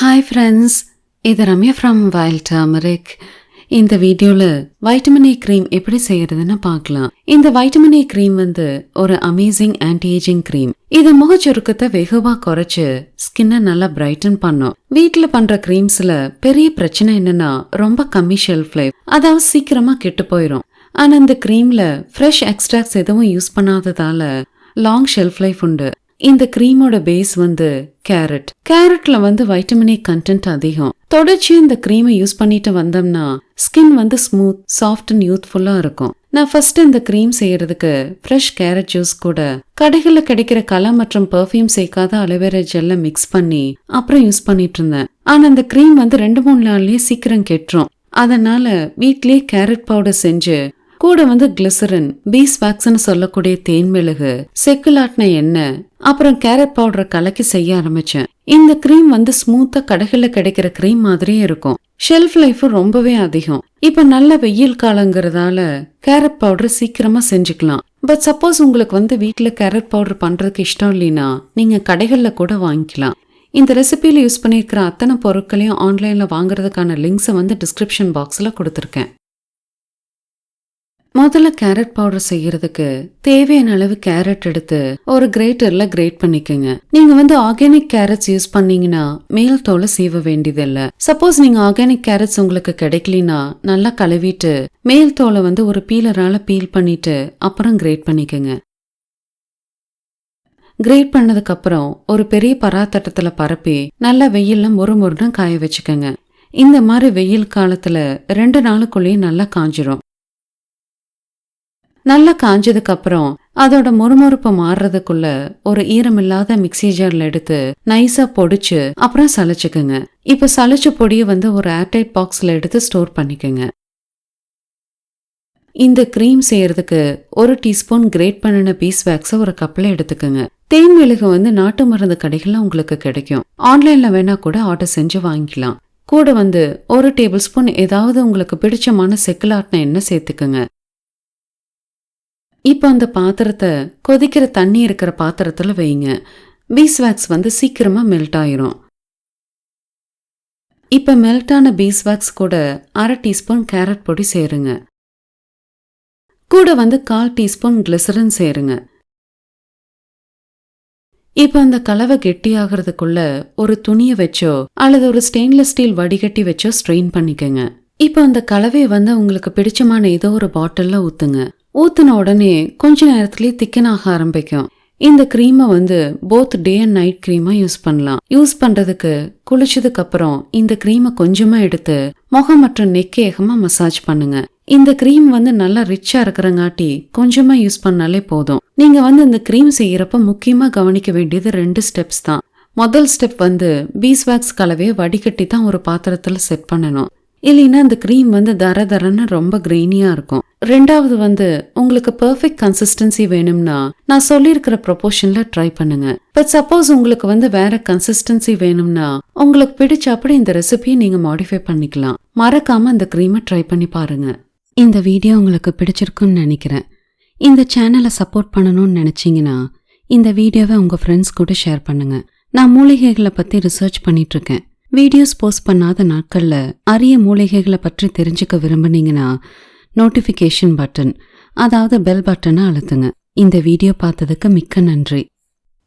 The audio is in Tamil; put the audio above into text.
ஹாய் ஃப்ரெண்ட்ஸ் இது ரம்யா ஃப்ரம் வைல்ட் டர்மரிக் இந்த வீடியோவில் வைட்டமின் ஏ க்ரீம் எப்படி செய்யறதுன்னு பார்க்கலாம். இந்த வைட்டமின் ஏ க்ரீம் வந்து ஒரு அமேசிங் ஆன்டி ஏஜிங் க்ரீம் இது முகச்சுருக்கத்தை வெகுவா குறைச்சு ஸ்கின்னை நல்லா பிரைட்டன் பண்ணும். வீட்டில் பண்ற க்ரீம்ஸ்ல பெரிய பிரச்சனை என்னன்னா ரொம்ப கம்மி ஷெல்ஃப் லைஃப் அதாவது சீக்கிரமா கெட்டு போயிடும் ஆனா இந்த க்ரீம்ல ஃப்ரெஷ் எக்ஸ்ட்ராக்ட்ஸ் எதுவும் யூஸ் பண்ணாததால லாங் ஷெல்ஃப் லைஃப் உண்டு. இந்த க்ரீமோட பேஸ் வந்து கேரட் கேரட்ல வந்து வைட்டமின் ஏ கண்டென்ட் அதிகம். தொடர்ச்சி இந்த க்ரீமை யூஸ் பண்ணிட்டு வந்தோம்னா ஸ்கின் வந்து ஸ்மூத் சாஃப்ட் அண்ட் யூத்ஃபுல்லா இருக்கும். நான் ஃபர்ஸ்ட் இந்த க்ரீம் செய்யறதுக்கு ஃப்ரெஷ் கேரட் ஜூஸ் கூட கடைகளில் கிடைக்கிற கலர் மற்றும் பெர்ஃப்யூம் சேர்க்காத அலோவேரா ஜெல்ல மிக்ஸ் பண்ணி அப்புறம் யூஸ் பண்ணிட்டு இருந்தேன். ஆனா அந்த க்ரீம் வந்து ரெண்டு மூணு நாள்லயே சீக்கிரம் கெட்டுரும். அதனால வீட்லயே கேரட் பவுடர் செஞ்சு கூட வந்து கிளிசரின் பீஸ் வேக்ஸ்னு சொல்லக்கூடிய தேன் மிளகு செக்குலாட்டின எண்ணெய் அப்புறம் கேரட் பவுடரை கலக்கி செய்ய ஆரம்பிச்சேன். இந்த க்ரீம் வந்து ஸ்மூத்தா கடைகளில் கிடைக்கிற க்ரீம் மாதிரியே இருக்கும். ஷெல்ஃப் லைஃப் ரொம்பவே அதிகம். இப்ப நல்ல வெயில் காலங்கிறதால கேரட் பவுடர் சீக்கிரமா செஞ்சுக்கலாம். பட் சப்போஸ் உங்களுக்கு வந்து வீட்டில் கேரட் பவுடர் பண்றதுக்கு இஷ்டம் இல்லைன்னா நீங்க கடைகள்ல கூட வாங்கிக்கலாம். இந்த ரெசிபியில் யூஸ் பண்ணியிருக்கிற அத்தனை பொருட்களையும் ஆன்லைனில் வாங்குறதுக்கான லிங்க்ஸை வந்து டிஸ்கிரிப்ஷன் பாக்ஸில் கொடுத்துருக்கேன். முதல்ல கேரட் பவுடர் செய்யறதுக்கு தேவையான அளவு கேரட் எடுத்து ஒரு கிரேட்டர்ல கிரேட் பண்ணிக்கோங்க. நீங்க வந்து ஆர்கானிக் கேரட்ஸ் யூஸ் பண்ணீங்கன்னா மேல் தோலை சீவ வேண்டியதில்லை. சப்போஸ் நீங்க ஆர்கானிக் கேரட்ஸ் உங்களுக்கு கிடைக்கலனா நல்லா கழுவிட்டு மேல் தோலை வந்து ஒரு பீலரால பீல் பண்ணிட்டு அப்புறம் கிரேட் பண்ணிக்கோங்க. கிரேட் பண்ணதுக்கு அப்புறம் ஒரு பெரிய பராத்தட்டத்துல பரப்பி நல்லா வெயில்ல மொறு மொறுன்னு காய வச்சுக்கோங்க. இந்த மாதிரி வெயில் காலத்துல ரெண்டு நாளுக்குள்ளேயே நல்லா காஞ்சிரும். நல்லா காஞ்சதுக்கு அப்புறம் அதோட முறுமுறுப்பு மாறுறதுக்குள்ள ஒரு ஈரமில்லாத மிக்ஸி ஜார்ல எடுத்து நைஸா பொடிச்சு அப்புறம் சலிச்சுக்குங்க. இப்ப சளைச்ச பொடியை வந்து ஒரு ஏர்டைட் பாக்ஸ்ல எடுத்து ஸ்டோர் பண்ணிக்கோங்க. இந்த க்ரீம் செய்யறதுக்கு ஒரு டீஸ்பூன் கிரேட் பண்ணின பீஸ் வேக்ஸை ஒரு கப்பில் எடுத்துக்கோங்க. தேன் மிளகு வந்து நாட்டு மருந்து கடைகளில் உங்களுக்கு கிடைக்கும். ஆன்லைன்ல வேணா கூட ஆர்டர் செஞ்சு வாங்கிக்கலாம். கூட வந்து ஒரு டேபிள் ஸ்பூன் ஏதாவது உங்களுக்கு பிடிச்சமான செக்குலாட்டின எண்ணெய் சேர்த்துக்குங்க. இப்போ அந்த பாத்திரத்தை கொதிக்கிற தண்ணி இருக்கிற பாத்திரத்தில் வைங்க. பீஸ்வாக்ஸ் வந்து சீக்கிரமாக மெல்ட் ஆயிரும். இப்போ மெல்ட் ஆன பீஸ்வாக்ஸ் கூட அரை டீஸ்பூன் கேரட் பொடி சேருங்க. கூட வந்து கால் டீஸ்பூன் கிளிசரின் சேருங்க. இப்போ அந்த கலவை கெட்டியாகிறதுக்குள்ள ஒரு துணியை வச்சோ அல்லது ஒரு ஸ்டெயின்லெஸ் ஸ்டீல் வடிகட்டி வச்சோ ஸ்ட்ரெயின் பண்ணிக்கங்க. இப்போ அந்த கலவையை வந்து உங்களுக்கு பிடிச்சமான ஏதோ ஒரு பாட்டிலில் ஊற்றுங்க ஊத்துன உடனே கொஞ்ச நேரத்திலேயே திக்கன் ஆக ஆரம்பிக்கும். இந்த க்ரீமை வந்து போத் டே அண்ட் நைட் க்ரீமா யூஸ் பண்ணலாம். யூஸ் பண்றதுக்கு குளிச்சதுக்கு அப்புறம் இந்த க்ரீமை கொஞ்சமா எடுத்து முகம் மற்றும் நெக் ஏகமா மசாஜ் பண்ணுங்க. இந்த க்ரீம் வந்து நல்லா ரிச்சா இருக்கிறங்காட்டி கொஞ்சமா யூஸ் பண்ணாலே போதும். நீங்க வந்து இந்த க்ரீம் செய்யறப்ப முக்கியமா கவனிக்க வேண்டியது ரெண்டு ஸ்டெப்ஸ் தான். முதல் ஸ்டெப் வந்து பீஸ்வாக்ஸ் கலவையை வடிகட்டி தான் ஒரு பாத்திரத்துல செட் பண்ணணும். இல்லைன்னா இந்த க்ரீம் வந்து தர தரன்னு ரொம்ப கிரெயினியா இருக்கும். ரெண்டாவது வந்து உங்களுக்கு பெர்ஃபெக்ட் கன்சிஸ்டன்சி வேணும்னா நான் சொல்லியிருக்கிற ப்ரொபோர்ஷன்ல ட்ரை பண்ணுங்க. பட் சப்போஸ் உங்களுக்கு வந்து வேற கன்சிஸ்டன்சி வேணும்னா உங்களுக்கு பிடிச்ச அப்படி இந்த ரெசிபியை நீங்க மாடிஃபை பண்ணிக்கலாம். மறக்காம இந்த க்ரீமை ட்ரை பண்ணி பாருங்க. இந்த வீடியோ உங்களுக்கு பிடிச்சிருக்குன்னு நினைக்கிறேன். இந்த சேனலை சப்போர்ட் பண்ணணும்னு நினச்சிங்கன்னா இந்த வீடியோவை உங்கள் ஃப்ரெண்ட்ஸ் கூட ஷேர் பண்ணுங்க. நான் மூலிகைகளை பற்றி ரிசர்ச் பண்ணிட்டு இருக்கேன் வீடியோஸ் போஸ்ட் பண்ணாத நாட்களில் அரிய மூலிகைகளை பற்றி தெரிஞ்சுக்க விரும்புனீங்கன்னா நோட்டிஃபிகேஷன் பட்டன் அதாவது பெல் பட்டனை அழுத்துங்க. இந்த வீடியோ பார்த்ததுக்கு மிக்க நன்றி.